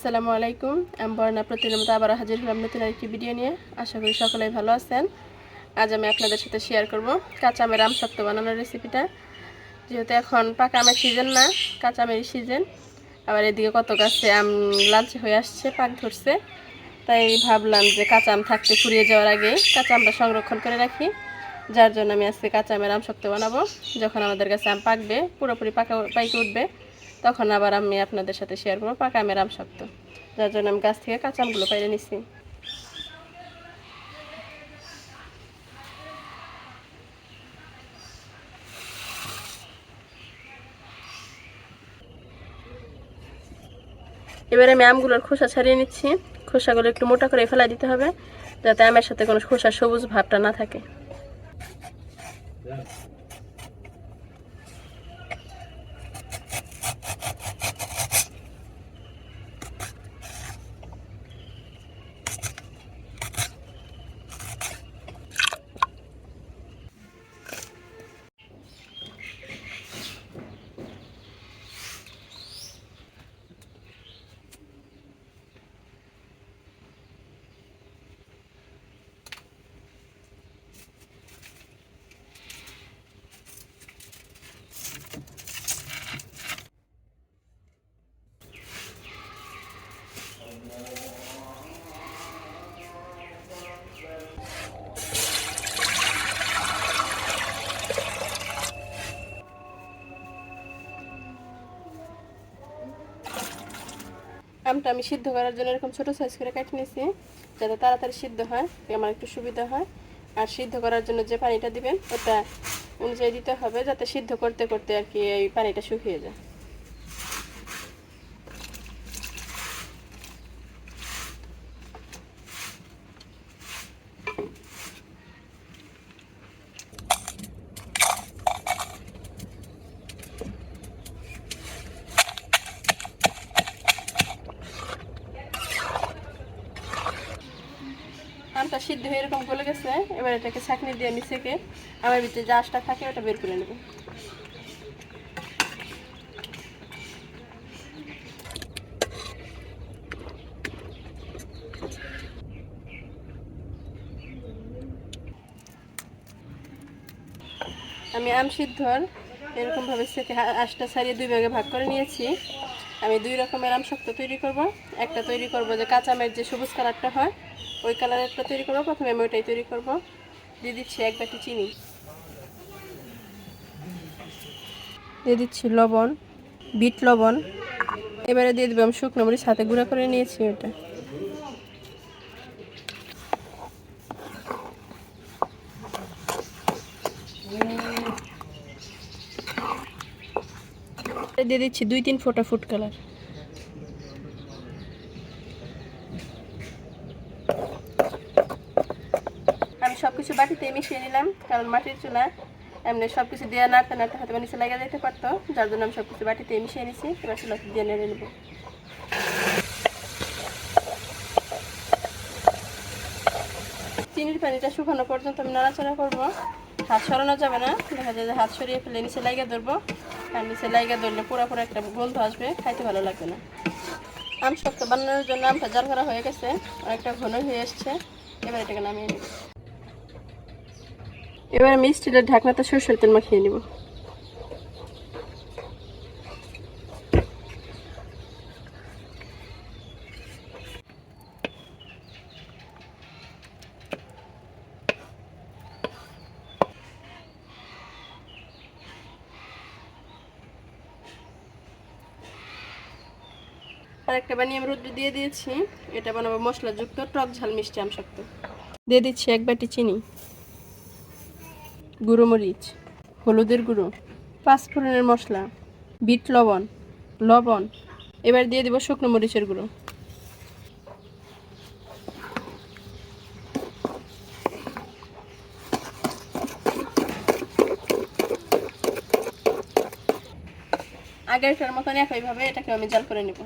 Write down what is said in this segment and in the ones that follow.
আসসালামু আলাইকুম। আমি বর্ণা প্রতিদিনের মতো আবার হাজির হলাম নতুন আরেকটি ভিডিও নিয়ে। আশা করি সকলেই ভালো আছেন। আজ আমি আপনাদের সাথে শেয়ার করব কাঁচা আমের আম শক্ত বানানোর রেসিপিটা যেহেতু এখন পাকা আমের সিজন না, কাঁচা আমের সিজন আবার এদিকে কত গাছে আম লালচে হয়ে আসছে, পাক ধরছে। তাই ভাবলাম যে কাঁচা আম থাকতে ফুরিয়ে যাওয়ার আগে কাঁচা আমটা সংরক্ষণ করে রাখি। যার জন্য আমি আজকে কাঁচা আমের আম শক্ত বানাবো। যখন আমাদের কাছে আম পাকবে, পুরোপুরি পাকা পাইকে উঠবে। তখন আবার আমি আপনাদের সাথে শেয়ার করব, পাকা আমের আম শক্ত যার জন্য আমি গাছ থেকে কাঁচা আমগুলো পাইরে নিছি। এবারে আমি আমগুলোর খোসা ছাড়িয়ে নিচ্ছি। খোসাগুলো একটু মোটা করে ফেলা দিতে হবে, যাতে আমের সাথে কোনো খোসা সবুজ ভাবটা না থাকে। আমটা আমি সিদ্ধ করার জন্য এরকম ছোটো সাইজ করে কেটে নিয়েছি, যাতে তাড়াতাড়ি সিদ্ধ হয় আমার একটু সুবিধা হয়। আর সিদ্ধ করার জন্য যে পানিটা দিবেন, ওটা অনুযায়ী দিতে হবে, যাতে সিদ্ধ করতে করতে আর কি এই পানিটা শুকিয়ে যায় আমটা সিদ্ধ হয়ে এরকম গলে গেছে, এবার এটাকে ছাঁকনি দিয়ে আমি সেকে আমার ভিতরে যে আঁশটা থাকে ওটা বের করে নেব। আমি আম সিদ্ধর এরকমভাবে সেকে আঁশটা ছাড়িয়ে দুই ভাগে ভাগ করে নিয়েছি। আমি দুই রকমের আম শক্ত তৈরি করব। একটা তৈরি করব যে কাঁচা আমের যে সবুজ কালারটা হয় ওই কালারেরটা তৈরি করব, প্রথমে আমি ওইটাই তৈরি করব। দিয়ে দিচ্ছি এক বাটি চিনি। দিয়ে দিচ্ছি লবণ, বিট লবণ। এবারে দিয়ে দেবো আমি শুকনো মরিচ, হাতে গুঁড়া করে নিয়েছি ওটা দিয়ে দিচ্ছি দুই তিন ফোঁটা ফুড কালার আমি সব কিছু বাটিতে মিশিয়ে নিলাম, কারণ মাটির চুলা, এমনি সব কিছু দিয়ে নাড়তে নাড়তে হয়তো নিচে লেগে যেতে পারতো, যার জন্য আমি সব কিছু বাটিতে মিশিয়ে নিছি, এবার চুলা দিয়ে নেড়ে নেব। চিনির পানিটা শুকানো পর্যন্ত আমি নাড়াচাড়া করব। হাত সরানো যাবে না, দেখা যায় যে হাত সরিয়ে ফেলে নিচে লাগিয়ে ধরবো, আর নিচে লাগিয়ে ধরলে পুরো পুরো একটা গন্ধ আসবে, খাইতে ভালো লাগবে না। আম শক্ত বানানোর জন্য আমটা জাল করা হয়ে গেছে, অনেকটা ঘন হয়ে এসছে, এবার এটাকে নামিয়ে নেব। এবার আমি স্টিলের ঢাকনাতে সরষের তেল মাখিয়ে নিব। একটা বানিয়ে আমি রোদ্রে দিয়ে দিয়েছি। এটা বানাবো মশলাযুক্ত টক ঝাল মিষ্টি আম শক্ত দিয়ে দিচ্ছি এক বাটি চিনি। গুঁড়ো মরিচ, হলুদের গুঁড়ো, পাঁচফোড়নের মশলা, বিট লবণ লবণ। এবার দিয়ে দেবো শুকনো মরিচের গুঁড়ো। আগেরটার মতন একইভাবে এটাকে আমি জাল করে নেব।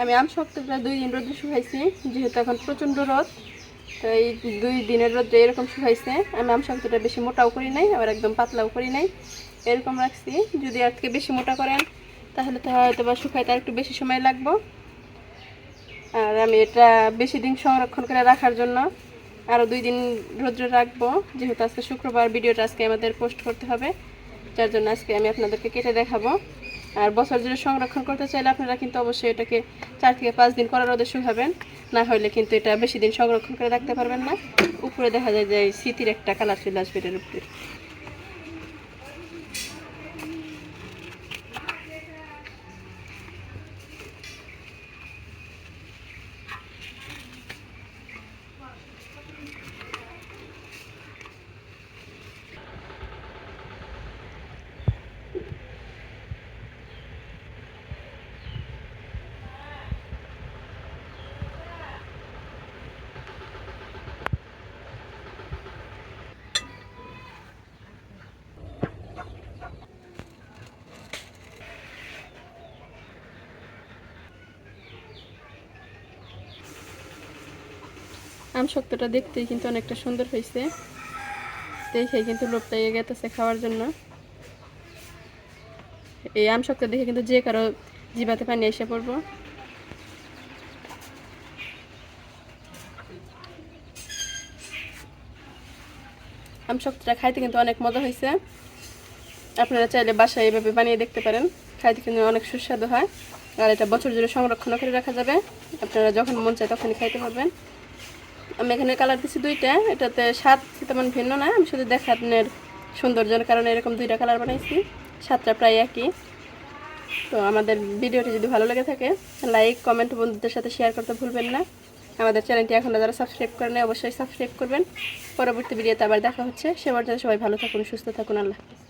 আমি আম শক্তটা দুই দিন রোদে শুকাইছি, যেহেতু এখন প্রচণ্ড রোদ, তো এই দুই দিনের রোদে এরকম শুকাইছে। আমি আম শক্তটা বেশি মোটাও করি নাই, আবার একদম পাতলাও করি নাই। এরকম রাখছি, যদি আজকে বেশি মোটা করেন, তাহলে তো হয়তো বা শুকাইতে আর একটু বেশি সময় লাগবো। আর আমি এটা বেশি দিন সংরক্ষণ করে রাখার জন্য আরও দুই দিন রোদ্রে রাখব। যেহেতু আজকে শুক্রবার, ভিডিওটা আজকে আমাদের পোস্ট করতে হবে। যার জন্য আজকে আমি আপনাদেরকে কেটে দেখাবো। আর বছর জুড়ে সংরক্ষণ করতে চাইলে আপনারা কিন্তু অবশ্যই এটাকে চার থেকে পাঁচ দিন করার রোদে শুকাবেন। না হলে কিন্তু এটা বেশি দিন সংরক্ষণ করে রাখতে পারবেন না। উপরে দেখা যায় যে স্মৃতির একটা কালার চলে আসবে এটার উপরে। আম শক্তটা দেখতেই কিন্তু অনেকটা সুন্দর হয়েছে। দেখে কিন্তু এগিয়ে গেতেছে খাওয়ার জন্য। এই আম শক্ত দেখে কিন্তু যে কারও জিবাতে পানি এসে পড়ব। আম শক্তটা খাইতে কিন্তু অনেক মজা হয়েছে। আপনারা চাইলে বাসায় এভাবে বানিয়ে দেখতে পারেন। খাইতে কিন্তু অনেক সুস্বাদু হয়। আর এটা বছর জুড়ে সংরক্ষণ করে রাখা যাবে। আপনারা যখন মন চায় তখনই খাইতে পারবেন। আমি এখানে কালার দিচ্ছি দুইটা, এটাতে স্বাদ তেমন ভিন্ন না, আমি শুধু দেখানোর সৌন্দর্যের কারণে এরকম দুইটা কালার বানাইছি, স্বাদটা প্রায় একই। তো আমাদের ভিডিওটি যদি ভালো লেগে থাকে লাইক কমেন্ট বন্ধুদের সাথে শেয়ার করতে ভুলবেন না। আমাদের চ্যানেলটি এখন যারা সাবস্ক্রাইব করেন অবশ্যই সাবস্ক্রাইব করবেন। পরবর্তী ভিডিওতে আবার দেখা হচ্ছে। সে পর্যন্ত সবাই ভালো থাকুন, সুস্থ থাকুন, আল্লাহ হাফিজ।